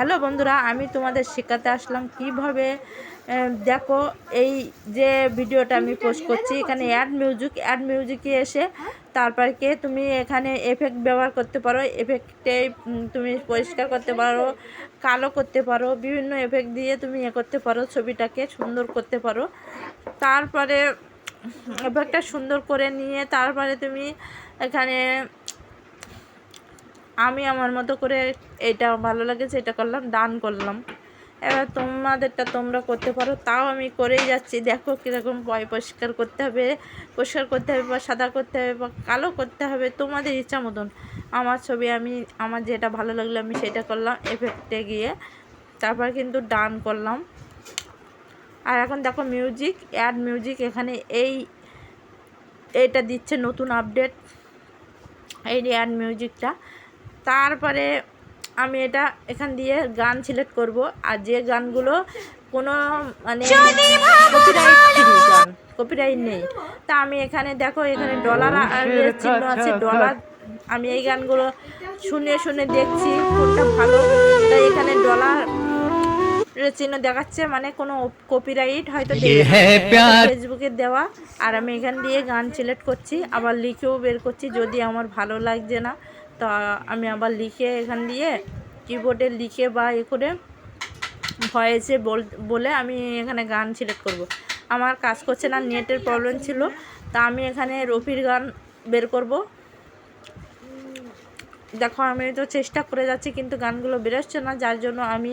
Hello বন্ধুরা, আমি তোমাদের শেখাতে আসলাম কীভাবে দেখো এই যে ভিডিওটা আমি পোস্ট করছি, এখানে অ্যাড মিউজিক অ্যাড মিউজিকে এসে তারপরে কে তুমি এখানে এফেক্ট ব্যবহার করতে পারো এফেক্টে তুমি পরিষ্কার করতে পারো, কালো করতে পারো, বিভিন্ন এফেক্ট দিয়ে তুমি এ করতে পারো, ছবিটাকে সুন্দর করতে পারো। তারপরে এফেক্টটা সুন্দর করে নিয়ে তারপরে তুমি এখানে আমি আমার মতো করে এটা ভালো লাগেছে, এটা করলাম, দান করলাম। এবার তোমাদেরটা তোমরা করতে পারো, তাও আমি করেই যাচ্ছি। দেখো কীরকম পয় পরিষ্কার করতে হবে, পরিষ্কার করতে হবে বা সাদা করতে হবে বা কালো করতে হবে, তোমাদের ইচ্ছা মতন। আমার ছবি আমি, আমার যেটা ভালো লাগল আমি সেটা করলাম এফেক্টে গিয়ে তারপর কিন্তু ডান করলাম। আর এখন দেখো মিউজিক অ্যাড মিউজিক এখানে এই এইটা দিচ্ছে নতুন আপডেট এই অ্যাড মিউজিকটা তারপরে আমি এটা এখান দিয়ে গান সিলেক্ট করব। আর যে গানগুলো কোনো মানে কপিরাইট গান কপিরাইট নেই। তা আমি এখানে দেখো এখানে ডলার চিহ্ন আছে ডলার আমি এই গানগুলো শুনে শুনে দেখছি কোনটা ভালো। তাই এখানে ডলার চিহ্ন দেখাচ্ছে মানে কোনো কপিরাইট হয়তো ফেসবুকে দেওয়া। আর আমি এখান দিয়ে গান সিলেক্ট করছি আবার লিখেও বের করছি যদি আমার ভালো লাগছে না। তা আমি আবার লিখে এখান দিয়ে কিবোর্ডে লিখে বা এ করে ভয়েসে বলে আমি এখানে গান সিলেক্ট করব। আমার কাজ করছে না নেটের প্রবলেম ছিল তা আমি এখানে রফির গান বের করব। দেখো আমি তো চেষ্টা করে যাচ্ছি কিন্তু গানগুলো বেরোচ্ছে না যার জন্য আমি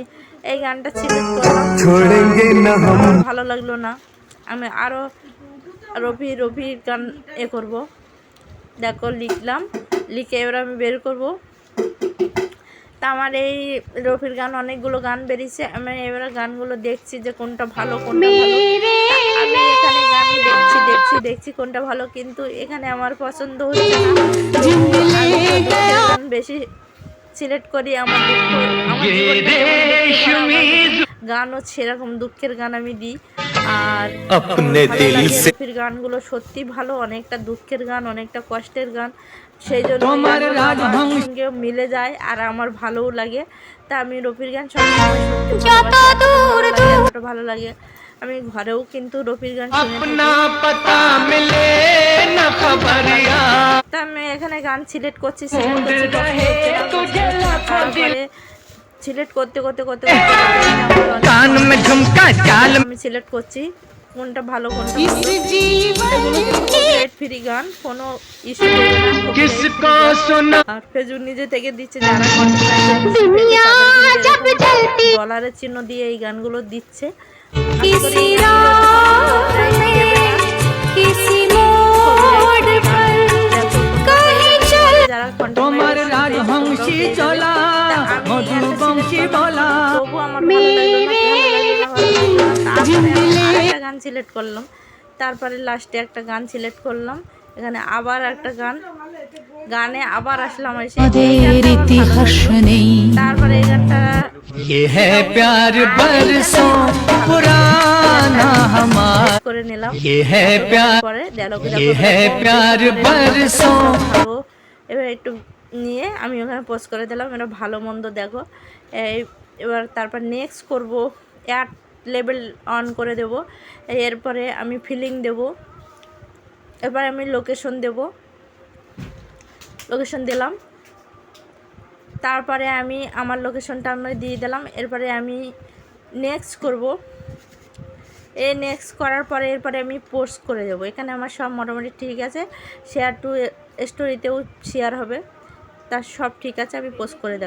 এই গানটা সিলেক্ট করলাম। ভালো লাগল না। আমি আরও রফি রফির গান এ করব। দেখো লিখলাম। লিখে এবার আমি বের করব। তা আমার এই রফির গান অনেকগুলো গান বেরিয়েছে। আমি এবার গানগুলো দেখছি যে কোনটা ভালো কোনটা ভালো। আমি এখানে গান দেখছি দেখছি দেখছি কোনটা ভালো কিন্তু এখানে আমার পছন্দ হচ্ছে না। বেশি সিলেক্ট করি আমার দুঃখ আমার গানও সেরকম দুঃখের গান আমি দিই। আর রফির গানগুলো। সত্যি ভালো অনেকটা দুঃখের গান অনেকটা কষ্টের গান। সেই জন্য সঙ্গে মিলে যায় আর আমার ভালোও লাগে। তা আমি রফির গান সবসময় ভালো লাগে আমি ঘরেও কিন্তু রফির গান তা আমি এখানে গান সিলেক্ট করছি সিলেক্ট করতে করতে করতে আমি সিলেক্ট করছি। কোনটা ভালো কোনটা ইস্যু আর ফেজুর নিজে থেকে দিচ্ছে ডলারের চিহ্ন দিয়ে এই গানগুলো দিচ্ছে। যারা বলা। একটা গান সিলেক্ট করলাম। তারপরে লাস্টে একটা গান সিলেক্ট করলাম। এখানে আবার একটা গান। গানে আবার আসলাম এসে ইতিহাস তারপরে এই গানটা করে নিলাম। পরে এবার একটু নিয়ে আমি ওখানে পোস্ট করে দিলাম। এটা ভালো মন্দ দেখো। এবার তারপর নেক্সট করব। অ্যাড লেভেল অন করে দেব। এরপরে আমি ফিলিং দেব। এবার আমি লোকেশন দেব। লোকেশন দিলাম। তারপরে আমি আমার লোকেশনটা আমি দিয়ে দিলাম। এরপরে আমি নেক্সট করব। এই নেক্সট করার পরে এরপরে আমি পোস্ট করে দেবো। এখানে আমার সব মোটামুটি ঠিক আছে। শেয়ার টু স্টোরিতেও শেয়ার হবে। তার সব ঠিক আছে, আমি পোস্ট করে দিলাম।